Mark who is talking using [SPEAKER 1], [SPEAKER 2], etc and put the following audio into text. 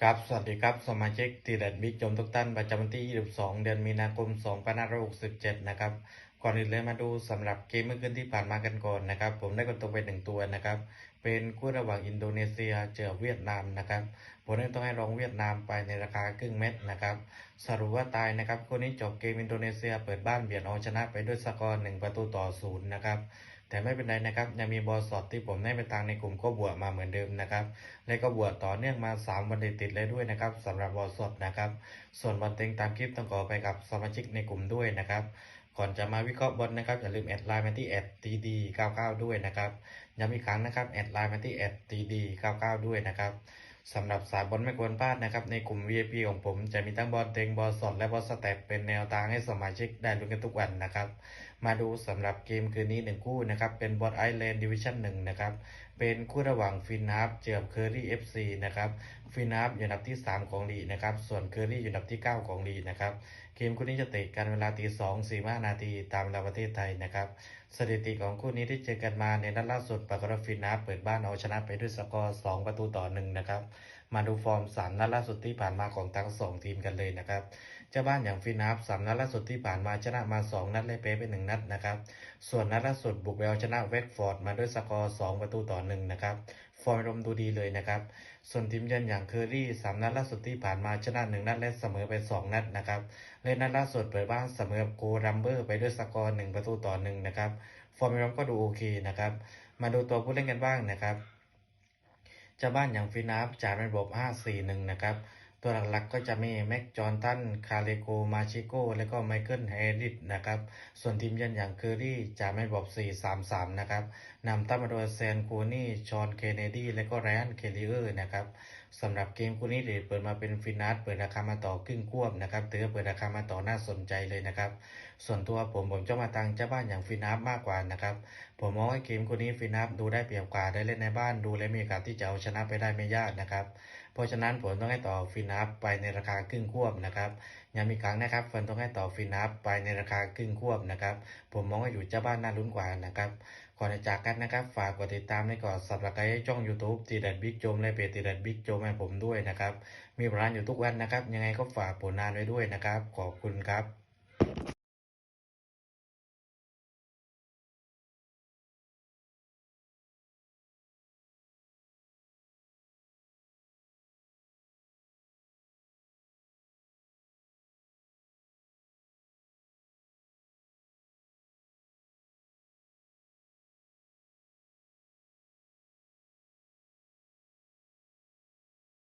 [SPEAKER 1] ครับสวัสดีครับ สมาชิกตีแดดบิ๊กโจมทุกท่านประจำวันที่ 22 เดือนมีนาคม 2567 นะครับ ก่อนอื่นเลยมาดูสำหรับเกมเมื่อคืนที่ผ่านมากันก่อนนะครับ ผมได้กดตรงไปหนึ่งตัวนะครับ เป็นคู่ระหว่างอินโดนีเซียเจอเวียดนามนะครับผมได้ต้องให้รองเวียดนามไปในราคาครึ่งเม็ดนะครับสรุปว่าตายนะครับคู่นี้จบเกมอินโดนีเซียเปิดบ้านเบียดเอาชนะไปด้วยสกอร์1ประตูต่อศูนย์นะครับแต่ไม่เป็นไรนะครับยังมีบอลสอดที่ผมได้ไปตามในกลุ่มก็บวกมาเหมือนเดิมนะครับและก็บวชต่อเนื่องมา 3 วันติดๆเลยด้วยนะครับสำหรับบอลสดนะครับ ส่วนบอลเต็งตามคลิปต้องขอไปกับสมาชิกในกลุ่มด้วยนะครับ ก่อนจะมาวิเคราะห์บอลนะครับอย่าลืมแอดไลน์มาที่แอดตีดีเก้าเก้าด้วยนะครับย้ำอีกครั้งนะครับแอดไลน์มาที่แอดตีดีเก้าเก้าด้วยนะครับ สำหรับสายบอลไม่ควรพลาดนะครับในกลุ่ม VIP ของผมจะมีทั้งบอลเต็งบอลสดและบอลสเต็ปเป็นแนวทางให้สมาชิกได้ลุ้นกันทุกวันนะครับ มาดูสำหรับเกมคืนนี้หนึ่งคู่นะครับเป็นบอลไอแลนด์ดิวิชั่นหนึ่งนะครับเป็นคู่ระหว่างฟินนับเจอบเคอรี่เอฟซีนะครับฟินนับอยู่อันดับที่ 3 ของลีนะครับส่วนเคอรี่อยู่อันดับที่ 9 ของลีนะครับเกมคู่นี้จะเตะกันเวลาตีสองสี่ห้านาทีตามเวลาประเทศไทยนะครับสถิติของคู่นี้ที่เจอกันมาในนัดล่าสุดปากกราฟินนับเปิดบ้านเอาชนะไปด้วยสกอร์2ประตูต่อหนึ่งนะครับ มาดูฟอร์มสามนัดล่าสุดที่ผ่านมาของทั้งสองทีมกันเลยนะครับ เจ้าบ้านอย่างฟินนับสามนัดล่าสุดที่ผ่านมาชนะมา2นัดและแพ้ไปหนึ่งนัดนะครับ ส่วนนัดล่าสุดบุกเอาชนะเวกฟอร์ดมาด้วยสกอร์2ประตูต่อหนึ่งนะครับฟอร์มรมดูดีเลยนะครับ ส่วนทีมเยือนอย่างเคอรี่สามนัดล่าสุดที่ผ่านมาชนะหนึ่งนัดและเสมอไปสองนัดนะครับและนัดล่าสุดเปิดบ้านเสมอกับโกรัมเบอร์ไปด้วยสกอร์หนึ่งประตูต่อหนึ่งนะครับ ฟอร์มรมก็ดูโอเคนะครับ มาดูตัวผู้เล่นกันบ้างนะครับ เจ้าบ้านอย่างฟินาฟจ่ายเป็นระบบ 5-4-1 นะครับ ตัวหลักๆก็จะมีแม็กจอนตัน คาเลโก มาชิโก และก็ไมเคิลแฮริสนะครับ ส่วนทีมเยือนอย่างเคอรี่จ่ายเป็นระบบ 4-3-3 นะครับนำตั้งมาโดยแซนคูนี่ ชอน เคนเนดี และก็แรน เคลิเออร์นะครับ สำหรับเกมคู่นี้เดทเปิดมาเป็นฟินัสเปิดราคามาต่อครึ่งควบนะครับถือว่าเปิดราคามาต่อน่าสนใจเลยนะครับ ส่วนตัวผมผมจะมาตังเจ้าบ้านอย่างฟินัสมากกว่านะครับผมมองว่าเกมคู่นี้ฟินัสดูได้เปรียบกว่าได้เล่นในบ้านดูและมีโอกาสที่จะเอาชนะไปได้ไม่ยากนะครับ เพราะฉะนั้นผมต้องให้ต่อฟินัสไปในราคาครึ่งควบนะครับ ย้ำอีกครั้งนะครับฟันต้องให้ต่อฟินับไปในราคาครึ่งควบนะครับ ผมมองว่าอยู่เจ้าบ้านน่าลุ้นกว่านะครับก่อนจะจากกันนะครับ ฝากกดติดตามในก่อนสับสไครต์ช่อง YouTube ตีแดดบิ๊กโจมและเพจตีแดดบิ๊กโจมให้ผมด้วยนะครับ มีร้านอยู่ทุกวันนะครับ ยังไงก็ฝากผลงานไว้ด้วยนะครับ ขอบคุณครับ